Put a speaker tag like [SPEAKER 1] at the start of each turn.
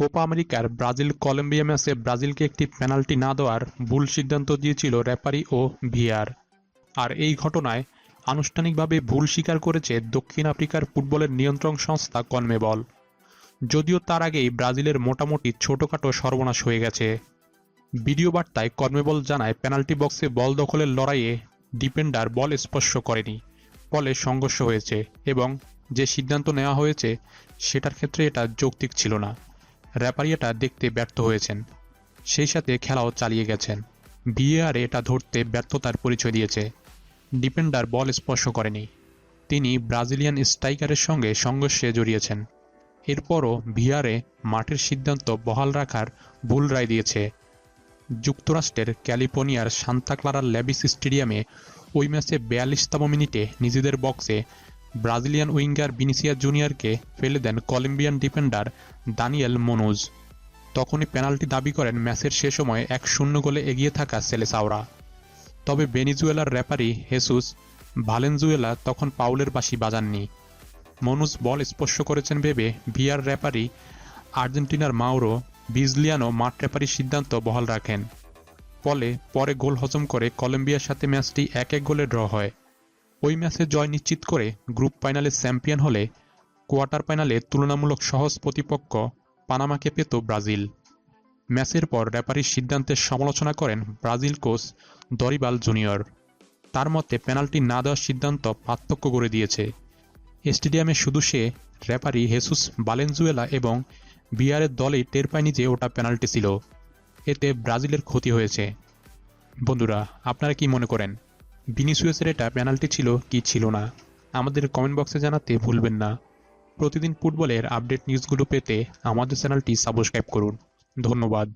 [SPEAKER 1] Copa আমেরিকার Brazil Colombia ম্যাচে ব্রাজিলকে একটি পেনাল্টি না দেওয়ার ভুল সিদ্ধান্ত দিয়েছিল রেফারি ও ভিআর আর এই ঘটনায় আনুষ্ঠানিকভাবে ভুল স্বীকার করেছে দক্ষিণ আফ্রিকার ফুটবলের নিয়ন্ত্রণ সংস্থা কনমেবল। যদিও তার আগেই ব্রাজিলের মোটামুটি ছোটখাটো সর্বনাশ হয়ে গেছে। ভিডিও বার্তায় কর্মেবল জানায়, পেনাল্টি বক্সে বল দখলের লড়াইয়ে ডিফেন্ডার বল স্পর্শ করেনি, ফলে সংঘর্ষ হয়েছে এবং যে সিদ্ধান্ত নেওয়া হয়েছে, সেটার ক্ষেত্রে এটা যৌক্তিক ছিল না। রেফারি এটা দেখতে ব্যর্থ হয়েছেন। সেই সাথে খেলাও চালিয়ে গেছেন। ভিএআরে এটা ধরতে ব্যর্থতার পরিচয় দিয়েছে। ডিফেন্ডার বল স্পর্শ করেনি। তিনি ব্রাজিলিয়ান স্ট্রাইকারের সঙ্গে সংঘর্ষে জড়িয়েছেন। এরপরও ভিআরে মাঠের সিদ্ধান্ত বহাল রাখার ভুল রায় দিয়েছে। যুক্তরাষ্ট্রের ক্যালিফোর্নিয়ার সান্তা ক্লারার ল্যাবিস স্টেডিয়ামে ওই ম্যাচে বিয়াল্লিশতম মিনিটে নিজেদের বক্সে ব্রাজিলিয়ান উইঙ্গার বিনিসিয়া জুনিয়রকে ফেলে দেন কলম্বিয়ান ডিফেন্ডার দানিয়েল মনোজ। তখনই পেনাল্টি দাবি করেন ম্যাচের সে সময় এক শূন্য গোলে এগিয়ে থাকা সেলেসাওরা। তবে বেনিজুয়েলার রেফারি হেসুস ভালেনজুয়েলা তখন পাউলের বাঁশি বাজাননি। মনুজ বল স্পর্শ করেছেন ভেবে ভিয়ার রেফারি আর্জেন্টিনার মাউরো বিজলিয়ানো মাঠ রেফারির সিদ্ধান্ত বহাল রাখেন। ফলে পরে গোল হজম করে কলম্বিয়ার সাথে ম্যাচটি এক এক গোলে ড্র হয়। ওই ম্যাচে জয় নিশ্চিত করে গ্রুপ ফাইনালে চ্যাম্পিয়ন হলে কোয়ার্টার ফাইনালে তুলনামূলক সহজ প্রতিপক্ষ পানামাকে পেত ব্রাজিল। ম্যাচের পর রেফারির সিদ্ধান্তের সমালোচনা করেন ব্রাজিল কোচ দরিবাল জুনিয়র। তার মতে পেনাল্টি না দেওয়ার সিদ্ধান্ত পার্থক্য করে দিয়েছে। স্টেডিয়ামে শুধু সে, রেফারি হেসুস বালেনজুয়েলা এবং বিয়ারের দলেই টের পায়নি যে ওটা পেনাল্টি ছিল। এতে ব্রাজিলের ক্ষতি হয়েছে। বন্ধুরা, আপনারা কি মনে করেন? ভিনিসিয়াসের এটা পেনাল্টি ছিল কি ছিল না? আমাদের কমেন্ট বক্সে জানাতে ভুলবেন না। প্রতিদিন ফুটবলের আপডেট নিউজগুলো পেতে আমাদের চ্যানেলটি সাবস্ক্রাইব করুন। ধন্যবাদ।